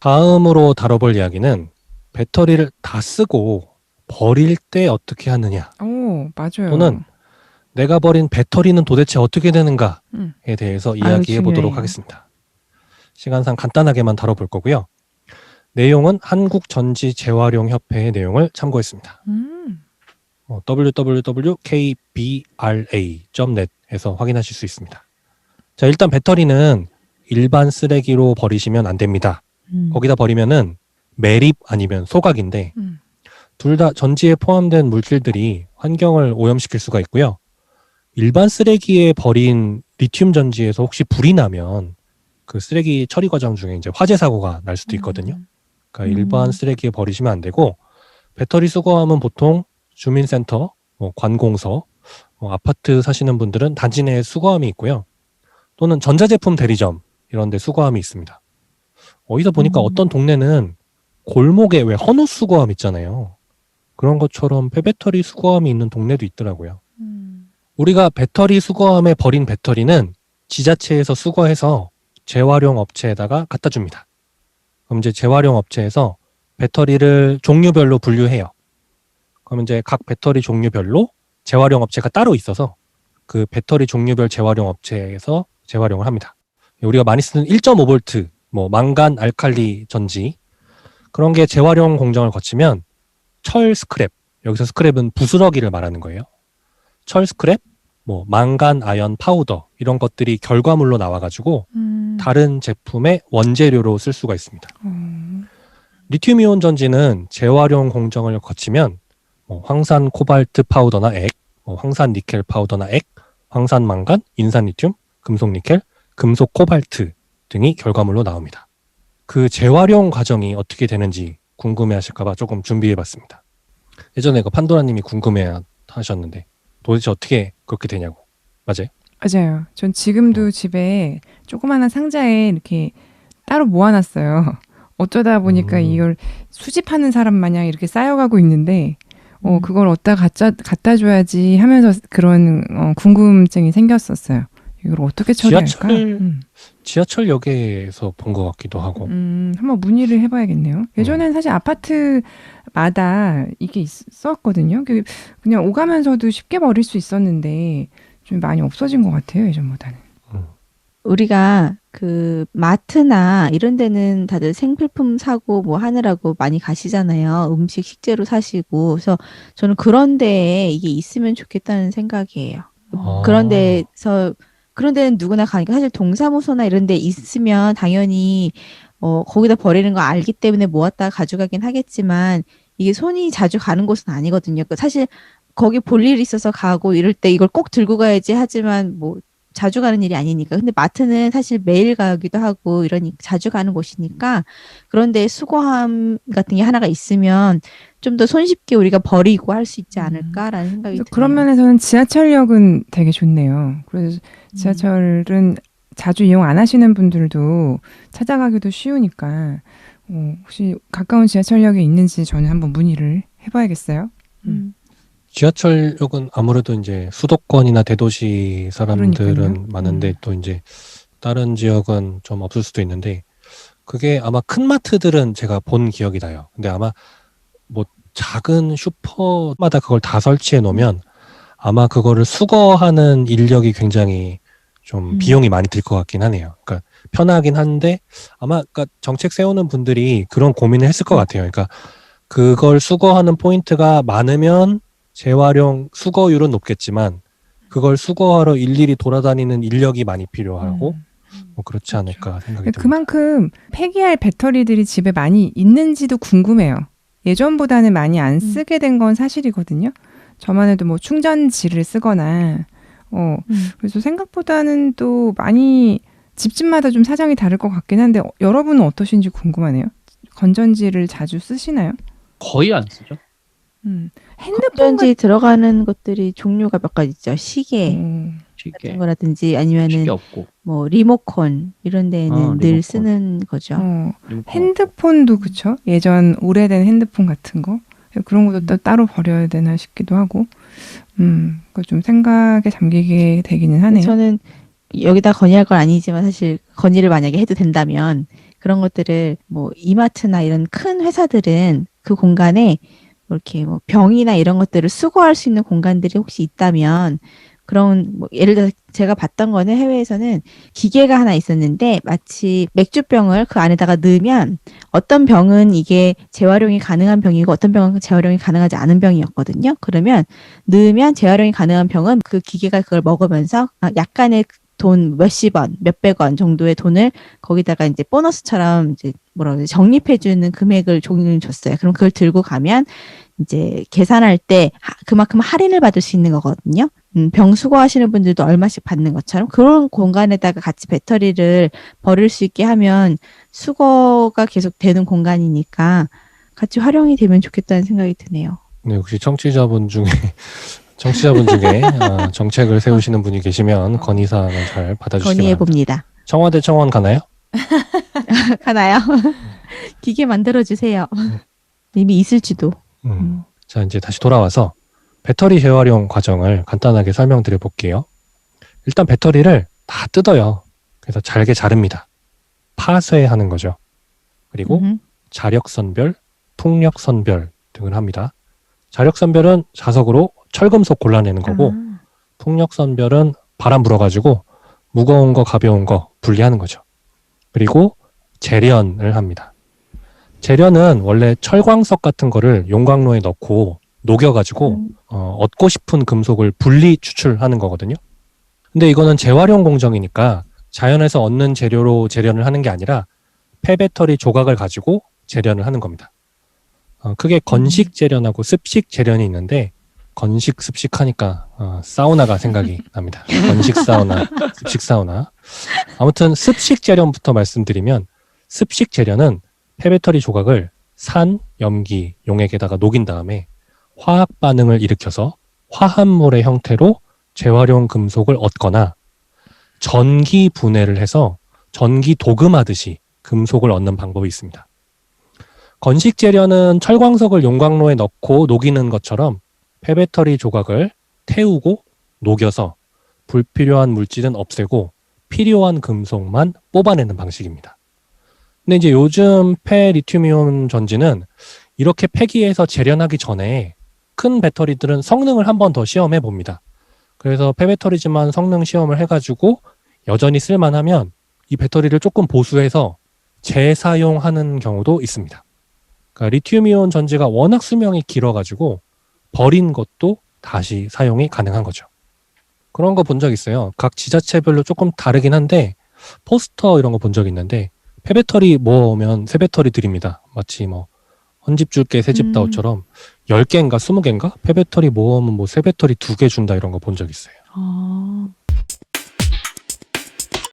다음으로 다뤄볼 이야기는 배터리를 다 쓰고 버릴 때 어떻게 하느냐 오, 맞아요. 또는 내가 버린 배터리는 도대체 어떻게 되는가에 음. 대해서 이야기해 보도록. 하겠습니다. 시간상 간단하게만 다뤄볼 거고요. 내용은 한국전지재활용협회의 내용을 참고했습니다. 음. 어, www.kbra.net에서 확인하실 수 있습니다. 자, 일단 배터리는 일반 쓰레기로 버리시면 안 됩니다. 음. 거기다 버리면은 매립 아니면 소각인데 음. 둘 다 전지에 포함된 물질들이 환경을 오염시킬 수가 있고요. 일반 쓰레기에 버린 리튬 전지에서 혹시 불이 나면 그 쓰레기 처리 과정 중에 이제 화재 사고가 날 수도 있거든요. 음. 그러니까 음. 일반 쓰레기에 버리시면 안 되고 배터리 수거함은 보통 주민센터, 뭐 관공서, 뭐 아파트 사시는 분들은 단지 내에 수거함이 있고요. 또는 전자제품 대리점 이런 데 수거함이 있습니다. 어디서 보니까 음. 어떤 동네는 골목에 왜 헌옷 수거함 있잖아요. 그런 것처럼 폐배터리 수거함이 있는 동네도 있더라고요. 음. 우리가 배터리 수거함에 버린 배터리는 지자체에서 수거해서 재활용 업체에다가 갖다 줍니다. 그럼 이제 재활용 업체에서 배터리를 종류별로 분류해요. 그럼 이제 각 배터리 종류별로 재활용 업체가 따로 있어서 그 배터리 종류별 재활용 업체에서 재활용을 합니다. 우리가 많이 쓰는 1.5V, 뭐 망간 알칼리 전지 그런 게 재활용 공정을 거치면 철 스크랩, 여기서 스크랩은 부스러기를 말하는 거예요. 철 스크랩, 뭐 망간 아연 파우더 이런 것들이 결과물로 나와가지고 음. 다른 제품의 원재료로 쓸 수가 있습니다. 어. 리튬이온 전지는 재활용 공정을 거치면 뭐 황산 코발트 파우더나 액, 뭐 황산 니켈 파우더나 액, 황산 망간, 인산 리튬, 금속 니켈, 금속 코발트 등이 결과물로 나옵니다. 그 재활용 과정이 어떻게 되는지 궁금해 하실까봐 조금 준비해 봤습니다. 예전에 그 판도라님이 궁금해 하셨는데 도대체 어떻게 그렇게 되냐고. 맞아요? 맞아요. 전 지금도 어. 집에 조그마한 상자에 이렇게 따로 모아놨어요. 어쩌다 보니까 음. 이걸 수집하는 사람 마냥 이렇게 쌓여가고 있는데, 어, 음. 그걸 어디다 갖다, 갖다 줘야지 하면서 그런 어, 궁금증이 생겼었어요. 이걸 어떻게 처리할까? 지하철 음. 지하철역에서 본 것 같기도 하고. 음, 한번 문의를 해봐야겠네요. 예전엔 사실 아파트마다 이게 있었거든요. 그- 그냥 오가면서도 쉽게 버릴 수 있었는데 좀 많이 없어진 것 같아요 예전보다는. 우리가 그 마트나 이런 데는 다들 생필품 사고 뭐 하느라고 많이 가시잖아요. 음식, 식재료 사시고. 그래서 저는 그런 데에 이게 있으면 좋겠다는 생각이에요. 아. 그런 데서 그런 데는 누구나 가니까 사실 동사무소나 이런 데 있으면 당연히 어 거기다 버리는 거 알기 때문에 모았다 가져가긴 하겠지만 이게 손이 자주 가는 곳은 아니거든요. 그 사실 거기 볼 일이 있어서 가고 이럴 때 이걸 꼭 들고 가야지 하지만 뭐 자주 가는 일이 아니니까. 근데 마트는 사실 매일 가기도 하고 이러니 자주 가는 곳이니까 그런데 수거함 같은 게 하나가 있으면 좀 더 손쉽게 우리가 버리고 할 수 있지 않을까라는 생각이 드네요. 그런 면에서는 지하철역은 되게 좋네요. 그래서 지하철은 자주 이용 안 하시는 분들도 찾아가기도 쉬우니까 어, 혹시 가까운 지하철역에 있는지 저는 한번 문의를 해봐야겠어요. 음. 지하철역은 아무래도 이제 수도권이나 대도시 사람들은 그러니까요. 많은데 음. 또 이제 다른 지역은 좀 없을 수도 있는데 그게 아마 큰 마트들은 제가 본 기억이 나요. 근데 아마 뭐 작은 슈퍼마다 그걸 다 설치해 놓으면 아마 그거를 수거하는 인력이 굉장히 좀 음. 비용이 많이 들 것 같긴 하네요. 그러니까 편하긴 한데 아마 그러니까 정책 세우는 분들이 그런 고민을 했을 것 같아요. 그러니까 그걸 수거하는 포인트가 많으면 재활용 수거율은 높겠지만 그걸 수거하러 일일이 돌아다니는 인력이 많이 필요하고 음. 뭐 그렇지 않을까 생각이 듭니다. 그만큼 폐기할 배터리들이 집에 많이 있는지도 궁금해요. 예전보다는 많이 안 음. 쓰게 된 건 사실이거든요. 저만 해도 뭐 충전지를 쓰거나 어 음. 그래서 생각보다는 또 많이 집집마다 좀 사정이 다를 것 같긴 한데 어, 여러분은 어떠신지 궁금하네요. 건전지를 자주 쓰시나요? 거의 안 쓰죠. 음. 핸드폰 건전지 들어가는 것들이 종류가 몇 가지 있죠. 시계 음. 쉽게 같은 거라든지 아니면은 뭐 리모컨 이런 데는 어, 늘 리모컨. 쓰는 거죠. 어, 핸드폰도 그쵸? 예전 오래된 핸드폰 같은 거 그런 것도 또 따로 버려야 되나 싶기도 하고, 음, 그좀 생각에 잠기게 되기는 하네요. 저는 여기다 건의할 건 아니지만 사실 건의를 만약에 해도 된다면 그런 것들을 뭐 이마트나 이런 큰 회사들은 그 공간에 뭐 이렇게 뭐 병이나 이런 것들을 수거할 수 있는 공간들이 혹시 있다면 그런 뭐 예를 들어 제가 봤던 거는 해외에서는 기계가 하나 있었는데 마치 맥주병을 그 안에다가 넣으면 어떤 병은 이게 재활용이 가능한 병이고 어떤 병은 재활용이 가능하지 않은 병이었거든요. 그러면 넣으면 재활용이 가능한 병은 그 기계가 그걸 먹으면서 아, 약간의 돈 몇십 원, 몇백 원 정도의 돈을 거기다가 이제 보너스처럼 이제 뭐라 그러지 적립해주는 금액을 종이를 줬어요. 그럼 그걸 들고 가면 이제 계산할 때 하- 그만큼 할인을 받을 수 있는 거거든요. 음, 병 수거하시는 분들도 얼마씩 받는 것처럼 그런 공간에다가 같이 배터리를 버릴 수 있게 하면 수거가 계속 되는 공간이니까 같이 활용이 되면 좋겠다는 생각이 드네요. 네, 혹시 청취자분 중에 청취자분 중에 어, 정책을 세우시는 분이 계시면 건의 사항을 잘 받아주시기 건의해. 봅니다. 청와대 청원 가나요? 가나요? 기계 만들어 주세요. 이미 있을지도. 음. 음. 자, 이제 다시 돌아와서 배터리 재활용 과정을 간단하게 설명드려 볼게요. 일단 배터리를 다 뜯어요. 그래서 잘게 자릅니다. 파쇄하는 거죠. 그리고 음흠. 자력선별, 풍력선별 등을 합니다. 자력선별은 자석으로 철금속 골라내는 거고 아. 풍력선별은 바람 불어가지고 무거운 거 가벼운 거 분리하는 거죠. 그리고 재련을 합니다. 재련은 원래 철광석 같은 거를 용광로에 넣고 녹여가지고 음. 어, 얻고 싶은 금속을 분리 추출하는 거거든요. 근데 이거는 재활용 공정이니까 자연에서 얻는 재료로 재련을 하는 게 아니라 폐배터리 조각을 가지고 재련을 하는 겁니다. 어, 크게 건식 재련하고 습식 재련이 있는데 건식 습식 하니까 어, 사우나가 생각이 납니다. 건식 사우나, 습식 사우나. 아무튼 습식 재련부터 말씀드리면 습식 재련은 폐배터리 조각을 산, 염기, 용액에다가 녹인 다음에 화학 반응을 일으켜서 화합물의 형태로 재활용 금속을 얻거나 전기 분해를 해서 전기 도금하듯이 금속을 얻는 방법이 있습니다. 건식 재련은 철광석을 용광로에 넣고 녹이는 것처럼 폐배터리 조각을 태우고 녹여서 불필요한 물질은 없애고 필요한 금속만 뽑아내는 방식입니다. 근데 이제 요즘 폐 리튬이온 전지는 이렇게 폐기해서 재련하기 전에 큰 배터리들은 성능을 한 번 더 시험해 봅니다. 그래서 폐배터리지만 성능 시험을 해가지고 여전히 쓸만하면 이 배터리를 조금 보수해서 재사용하는 경우도 있습니다. 그러니까 리튬이온 전지가 워낙 수명이 길어가지고 버린 것도 다시 사용이 가능한 거죠. 그런 거 본 적 있어요. 각 지자체별로 조금 다르긴 한데 포스터 이런 거 본 적 있는데 폐배터리 모으면 새 배터리 드립니다. 마치 뭐 헌집 줄게 새집 다오처럼 10개인가 20개인가 폐배터리 모으면 뭐 새 배터리 2개 준다 이런 거 본 적 있어요. 아,